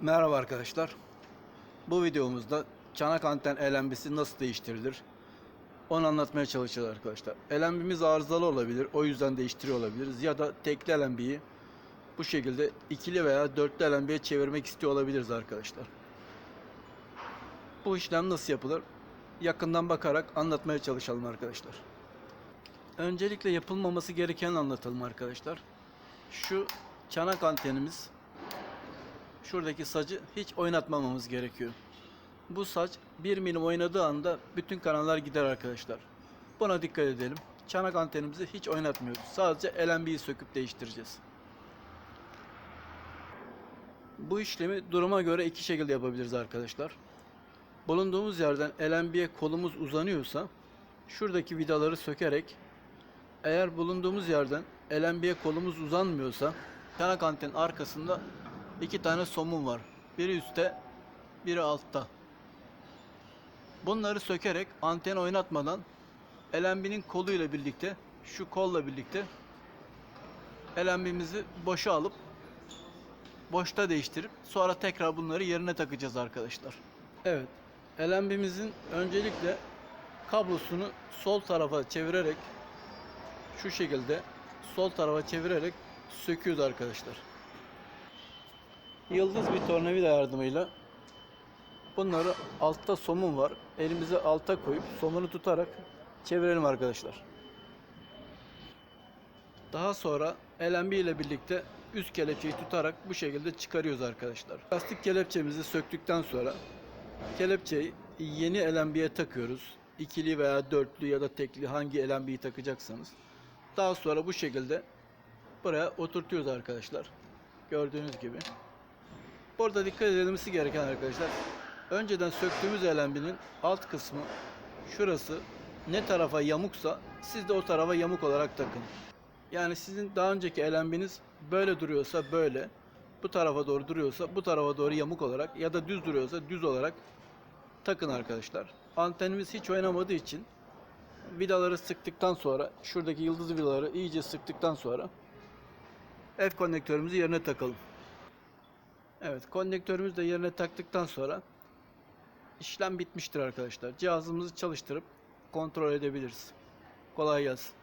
Merhaba arkadaşlar. Bu videomuzda çanak anten LNB'si nasıl değiştirilir? Onu anlatmaya çalışacağız arkadaşlar. LNB'miz arızalı olabilir. O yüzden değiştiriyor olabiliriz. Ya da tekli LNB'yi bu şekilde ikili veya dörtlü LNB'ye çevirmek istiyor olabiliriz arkadaşlar. Bu işlem nasıl yapılır? Yakından bakarak anlatmaya çalışalım arkadaşlar. Öncelikle yapılmaması gereken anlatalım arkadaşlar. Şu çanak antenimiz şuradaki sacı hiç oynatmamamız gerekiyor. Bu saç 1 milim oynadığı anda bütün kanallar gider arkadaşlar. Buna dikkat edelim. Çanak antenimizi hiç oynatmıyoruz. Sadece LNB'yi söküp değiştireceğiz. Bu işlemi duruma göre iki şekilde yapabiliriz arkadaşlar. Bulunduğumuz yerden LNB'ye kolumuz uzanıyorsa şuradaki vidaları sökerek eğer bulunduğumuz yerden LNB'ye kolumuz uzanmıyorsa çanak antenin arkasında iki tane somun var. Biri üstte, biri altta. Bunları sökerek anten oynatmadan LNB'nin koluyla birlikte şu kolla birlikte LNB'mizi boşa alıp boşta değiştirip sonra tekrar bunları yerine takacağız arkadaşlar. Evet. LNB'mizin öncelikle kablosunu sol tarafa çevirerek şu şekilde sol tarafa çevirerek söküyoruz arkadaşlar. Yıldız bir tornavida yardımıyla bunları altta somun var. Elimizi alta koyup somunu tutarak çevirelim arkadaşlar. Daha sonra LNB ile birlikte üst kelepçeyi tutarak bu şekilde çıkarıyoruz arkadaşlar. Lastik kelepçemizi söktükten sonra kelepçeyi yeni LNB'ye takıyoruz. İkili veya dörtlü ya da tekli hangi LNB'yi takacaksanız. Daha sonra bu şekilde buraya oturtuyoruz arkadaşlar. Gördüğünüz gibi. Burada dikkat edilmesi gereken arkadaşlar. Önceden söktüğümüz LNB'nin alt kısmı şurası ne tarafa yamuksa siz de o tarafa yamuk olarak takın. Yani sizin daha önceki LNB'niz böyle duruyorsa böyle, bu tarafa doğru duruyorsa bu tarafa doğru yamuk olarak ya da düz duruyorsa düz olarak takın arkadaşlar. Antenimiz hiç oynamadığı için vidaları sıktıktan sonra şuradaki yıldız vidaları iyice sıktıktan sonra F konnektörümüzü yerine takalım. Evet konnektörümüzü de yerine taktıktan sonra işlem bitmiştir arkadaşlar. Cihazımızı çalıştırıp kontrol edebiliriz. Kolay gelsin.